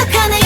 기억하네.